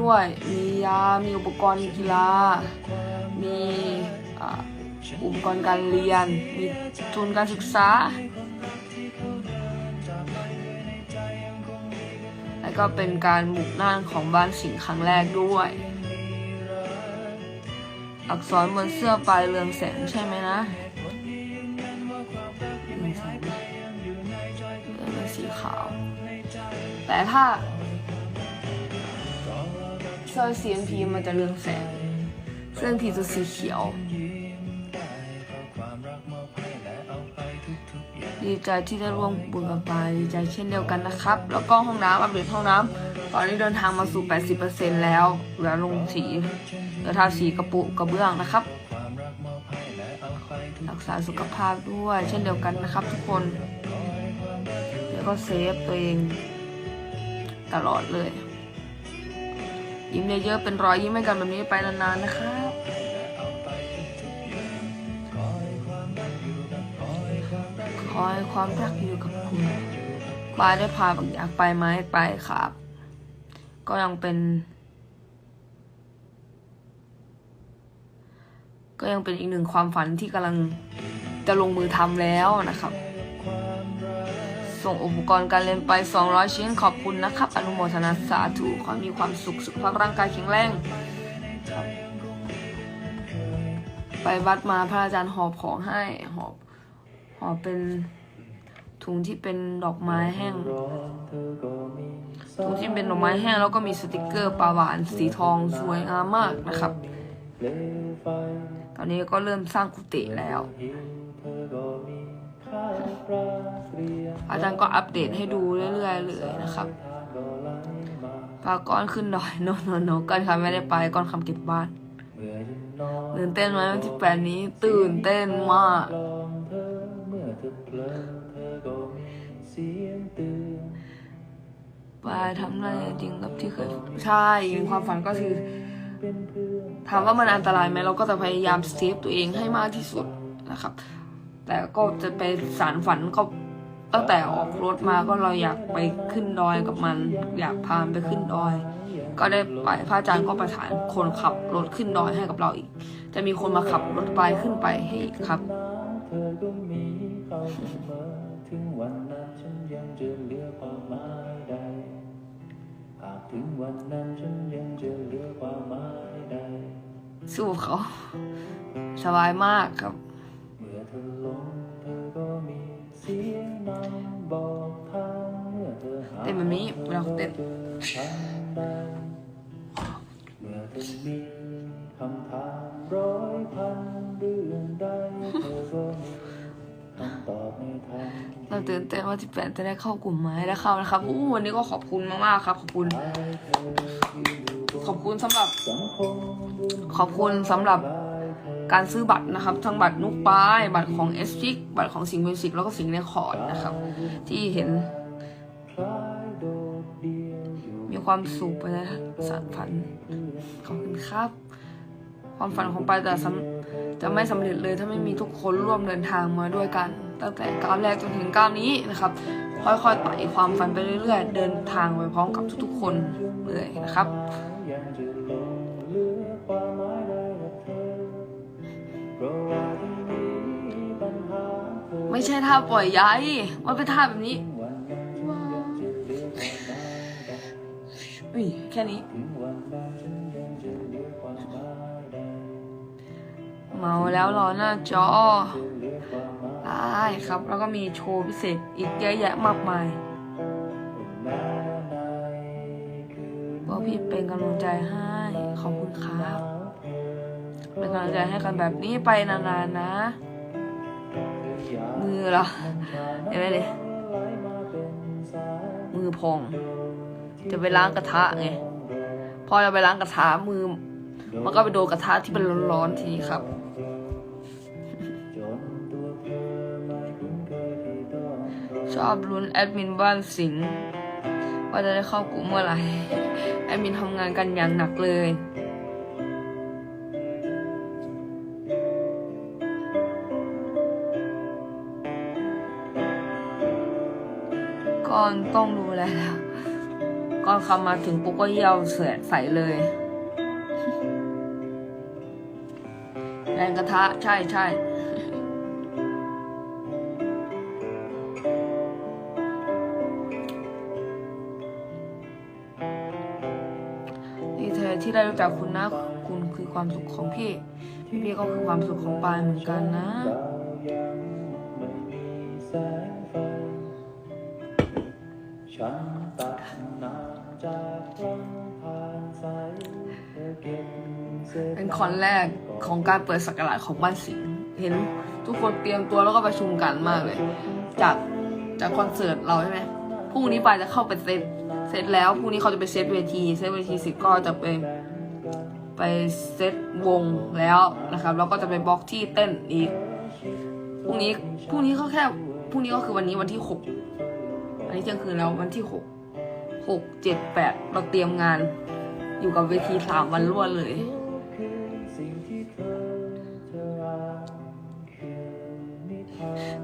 ด้วย มียา มีอุปกรณ์กีฬา มีอุปกรณ์การเรียน มีทุนการศึกษา แล้วก็เป็นการบุกน่านของบ้านสิงห์ครั้งแรกด้วย อักษรบนเสื้อปลายเรืองแสงใช่ไหมนะเรืองแสงเป็นสีขาว แต่ถ้า สร้อย CNP มันจะเรืองแสงเส้นทีจะสีเขียว ดีใจที่ได้ร่วมบุญกับปายดีใจเช่นเดียวกันนะครับ แล้วก็ห้องน้ำอัปเดตห้องน้ำตอนนี้เดินทางมาสู่ 80%แล้วเหลือลงสีเหลือทาสีกระปุกกระเบื้องนะครับ รักษาสุขภาพด้วยเช่นเดียวกันนะครับทุกคน แล้วก็เซฟตัวเองตลอดเลย ยิ้มเยอะๆเป็นรอยยิ้มให้กันแบบนี้ไปนานๆนะครับขอให้ความรักอยู่กับคุณปายได้พาบางอยากไปไหมไปครับ ก็ยังเป็น ก็ยังเป็นอีกหนึ่งความฝันที่กำลังจะลงมือทำแล้วนะครับ ส่งอุปกรณ์การเรียนไป 200 ชิ้นขอบคุณนะครับ อนุโมทนาสาธุขอให้มีความสุขสุขภาพร่างกายแข็งแรงครับไปวัดมาพระอาจารย์หอบของให้หอบหอบเป็นถุงที่เป็นดอกไม้แห้งถุงที่เป็นดอกไม้แห้งแล้วก็มีสติกเกอร์ปลาหวานสีทองสวยงามมากนะครับ ตอนนี้ก็เริ่มสร้างกุฏิแล้ว อาจารย์ก็อัปเดตให้ดูเรื่อยๆเลยนะครับปาก้อนขึ้นดอยโนโนโนก้อนคำไม่ได้ไปก้อนคำเก็บบ้านตื่นเต้นไหมวันที่แปดนี้ ตื่นเต้นมากปาทำอะไรจริงกับที่เคยใช่ความฝันก็คือถามว่ามันอันตรายไหมเราก็จะพยายามเซฟตัวเองให้มากที่สุดนะครับ แต่ก็จะไปสารฝันก็ตั้งแต่ออกรถมาก็เราอยากไปขึ้นดอยกับมัน อยากพามไปขึ้นดอย ก็ได้ไปพระอาจารย์ก็ประทานคนขับรถขึ้นดอยให้กับเราอีก จะมีคนมาขับรถไปขึ้นไปให้อีกครับถึงวันนั้นฉันยังจะเหลือความหมายใดหากถึงวันนั้นฉันยังจะเหลือความหมายใดสู้เขา สบายมากครับ แบบนี้เวลาเขาเต้นเจอทางใดเมื่อเธอมีคำถามร้อยพันเรื่องใดเตอบในเราตื่นเต้นว่าที่แปดจะได้เข้ากลุ่มไหมได้เข้านะครับอู้วันนี้ก็ขอบคุณมากๆครับ ขอบคุณ ขอบคุณสำหรับ ขอบคุณสำหรับการซื้อบัตรนะครับ ทั้งบัตรนุกปาย บัตรของเอสพิกบัตรของสิงห์มิวสิกแล้วก็สิงห์เรคคอร์ดนะครับ ที่เห็น ความสุขไปนะสารฝันขอบคุณครับ ความฝันของปายจะจะไม่สำเร็จเลยถ้าไม่มีทุกคนร่วมเดินทางมาด้วยกัน ตั้งแต่ก้าวแรกจนถึงก้าวนี้นะครับ ค่อยๆไต่ความฝันไปเรื่อยๆ เดินทางไปพร้อมกับทุกๆคนเลยนะครับไม่ใช่ท่าปล่อยย้ายมันเป็นท่าแบบนี้ อุ้ยแค่นี้ เมาแล้วรอหน้าจอได้ครับ แล้วก็มีโชว์พิเศษอีกเยอะแยะมากมายเพราะพี่เป็นกำลังใจให้ ขอบคุณครับ เป็นกำลังใจให้กันแบบนี้ไปนานๆนะ มือเหรอเห็นไหมดิมือพอง จะไปล้างกระทะไงพอเราไปล้างกระทะมือ มันก็ไปโดนกระทะที่มันร้อนๆทีนี้ครับชอบลุ้นแอดมินบ้านสิงว่าจะได้เข้ากลุ่มเมื่อไหร่แอดมินทำงานกันอย่างหนักเลยก่อนต้องดูแลแล้ว ก่อนก็คำมาถึงปุ๊บก็เยี่ยวเสือใสเลยแรงกระทะใช่ใช่ดีเธอที่ได้รู้จักคุณนะคุณคือความสุขของพี่ พี่พี่ก็คือความสุขของปายเหมือนกันนะฉันตัดน้ำ จากลำธารใสเธอเก็บเศษเป็นคอนแรกของการเปิดสักราชของบ้านสิงห์เห็นทุกคนเตรียมตัวแล้วก็ประชุมกันมากเลย จากจากคอนเสิร์ตเราใช่ไหมพรุ่งนี้ปายจะเข้าไปเซตเซตแล้วพรุ่งนี้เขาจะไปเซตเวทีเซตเวทีสร็จก็จะไปไปเซตวงแล้วนะครับแล้วก็จะไปบล็อกที่เต้นอีกพรุ่งนี้พรุ่งนี้เขาแค่พรุ่งนี้ก็คือวันนี้วันที่หกวันนี้เที่ยงคืนแล้ววันที่หก หกเจ็ดแปดเราเตรียมงานอยู่กับเวทีสามวันรวดเลย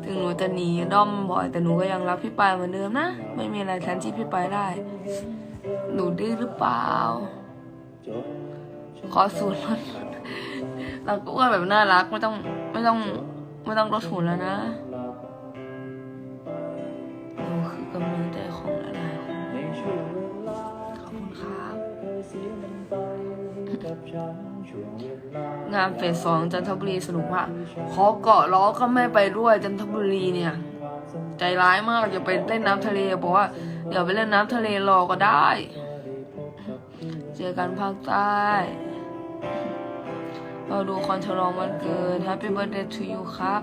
ถึงหนูจะหนีด้อมบ่อยแต่หนูก็ยังรักพี่ปายเหมือนเดิมนะ ไม่มีอะไรแทนที่พี่ปายได้ หนูดื้อหรือเปล่า ขอสูตรลดเราก็อ้วนแบบน่ารักไม่ต้องไม่ต้องไม่ต้องลดหุ่นแล้วนะ งานเฟสสองจันทบุรีสนุกมาขอเกาะล้อก็ไม่ไปด้วยจันทบุรีเนี่ย ใจร้ายมากอย่าไปเล่นน้ำทะเลบอกว่า เดี๋ยวไปเล่นน้ำทะเลรอก็ได้ เจอกันภาคใต้เราดูคอนฉลองวันเกิด Happy Birthday to you ครับ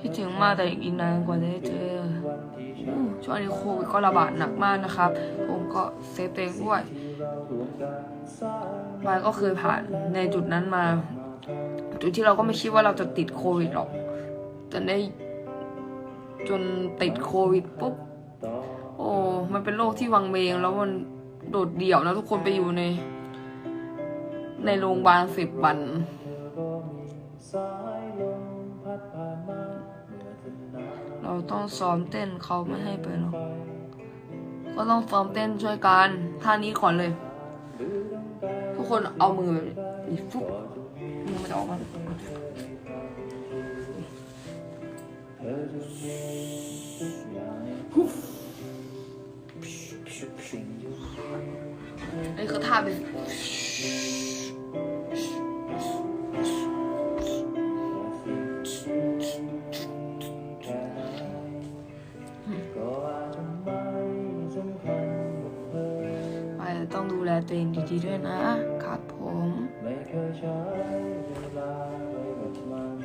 คิดถึงมากแต่อีกนานกว่าจะได้เจอ ช่วงนี้โควิดก็ระบาดหนักมากนะครับ ผมก็เซฟตัวเองด้วยบายก็เคยผ่านในจุดนั้นมา จุดที่เราก็ไม่คิดว่าเราจะติดโควิดหรอกจนได้จนติดโควิดปุ๊บ โอ้ มันเป็นโรคที่วังเวงแล้วมันโดดเดี่ยวนะทุกคนไปอยู่ใน ในโรงพยาบาลสิบวัน เราต้องซ้อมเต้นเขาไม่ให้ไปหรอกก็ต้องซ้อมเต้นช่วยกันท่านี้ก่อนเลย ทุกคนเอามือแบบนี้ฟุ๊บมือมันจะออกมาเธอจะมีทุกอย่างในสิ่งที่นี่คือท่าเป็น ต้องดูแลตัวเองดีๆด้วยนะครับผมไม่เคยใช้เวลาไปกับมัน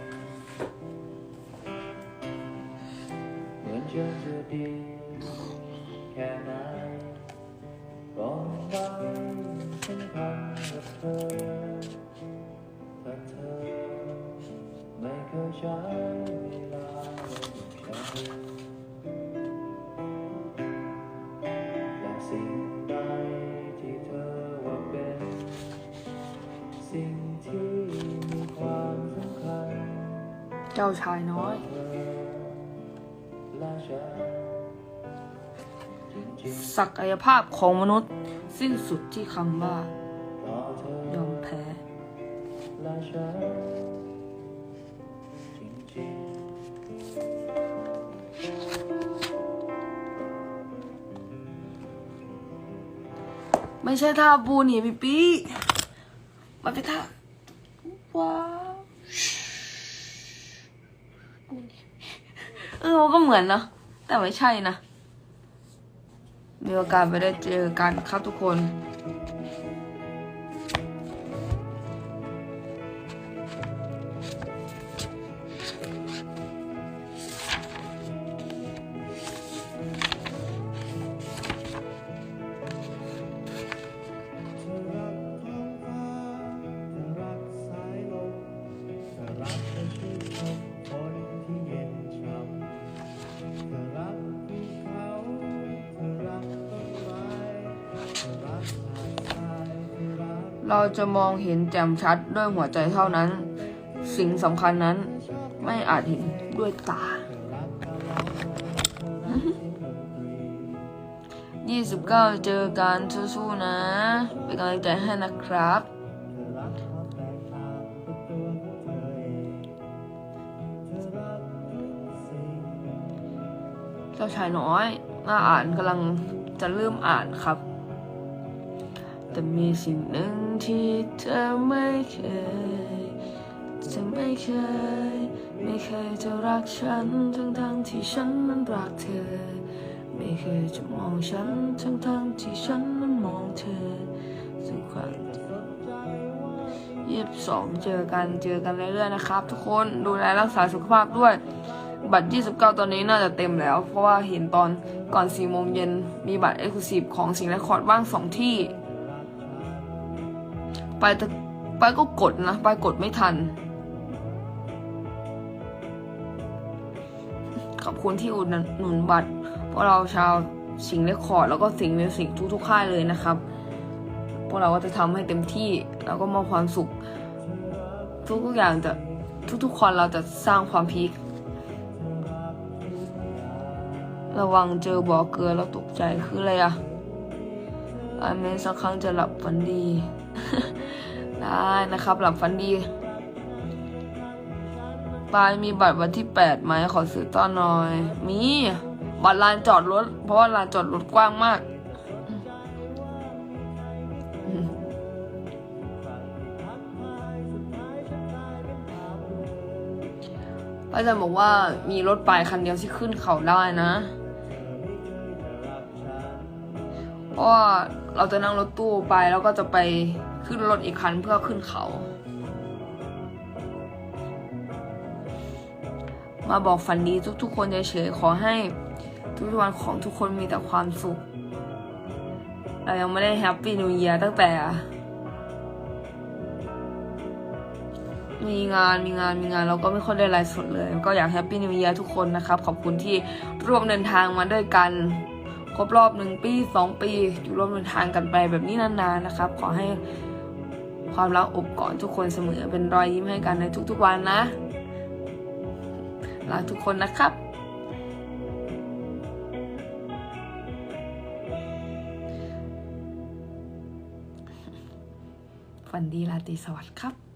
เหมือนฉันจะดีแค่ไหนก็ไม่สำคัญกับเธอถ้าเธอไม่เคยใช้ เจ้าชายน้อย ศักยภาพของมนุษย์ สิ้นสุดที่คำว่า ยอมแพ้ ไม่ใช่ท่าบูนี่พี่ปีมันเป็นท่าว้าวบูนี่ เออก็เหมือนนะแต่ไม่ใช่นะ มีโอกาสไปได้เจอกันครับทุกคน เราจะมองเห็นแจ่มชัดด้วยหัวใจเท่านั้น สิ่งสำคัญนั้นไม่อาจเห็นด้วยตารักพลังรักเสียงดนตรียยี่สิบเก้าเจอกันสู้ๆนะ เป็นกำลังใจให้นะครับเธอรักความแตกต่างเป็นตัวของเธอเองเธอรักทุกสิ่งเจ้าชายน้อยน่าอ่านกำลังจะเริ่มอ่านครับ แต่มีสิ่งหนึ่ง ที่เธอไม่เคยจะไม่เคย ไม่เคยจะรักฉัน ทั้งทั้งที่ฉันนั้นรักเธอ ไม่เคยจะมองฉัน ทั้งทั้งที่ฉันนั้นมองเธอสุขวันยี่สิบสองเจอกันเจอกันเรื่อยๆนะครับ ทุกคนดูแลรักษาสุขภาพด้วย บัตร 29 ตอนนี้น่าจะเต็มแล้ว เพราะว่าเห็นตอนก่อน4โมงเย็นมีบัตรเอ็กซ์คลูซีฟของสิงห์และคอร์ดว่าง2ที่ ไปแต่ไปก็กดนะไปกดไม่ทัน ขอบคุณที่อุดหนุนบัตรพวกเราชาวสิงห์และคอร์ดแล้วก็สิงห์มิวสิกทุกๆค่ายเลยนะครับ พวกเราก็จะทำให้เต็มที่แล้วก็มอบความสุข ทุกๆอย่างจะทุกๆคนเราจะสร้างความพีคระวังเจอบ่อเกลือแล้วตกใจคืออะไรอะอาเมนสักครั้งจะหลับฝันดี ได้นะครับ หลับฝันดีปายมีบัตรวันที่แปดไหมขอซื้อต้อนหน่อย มี บัตรลานจอดรถ เพราะว่าลานจอดรถกว้างมากป้าจะบอกว่ามีรถไปคันเดียวที่ขึ้นเขาได้นะ เพราะว่าเราจะนั่งรถตู้ไปแล้วก็จะไป ขึ้นรถอีกคันเพื่อขึ้นเขา มาบอกฝันดีทุกๆ คนเฉยๆขอให้ทุกวันของทุกคนมีแต่ความสุขเรายังไม่ได้แฮปปี้นิว e ย r ตั้งแต่ มีงานมีงานมีงานเราก็ไม่ค่อยได้ไลฟ์สดเลย ก็อยากแฮปปี้นิว e ย r ทุกคนนะครับ ขอบคุณที่ร่วมเดินทางมาด้วยกัน ครบรอบหนึ่งปีสองปี อยู่ร่วมเดินทางกันไปแบบนี้นานๆนะครับ ขอให้ ความรักอบกอดทุกคนเสมอเป็นรอยยิ้มให้กันในทุกๆวันนะรักทุกคนนะครับ ฝันดีราตรีสวัสดิ์ครับ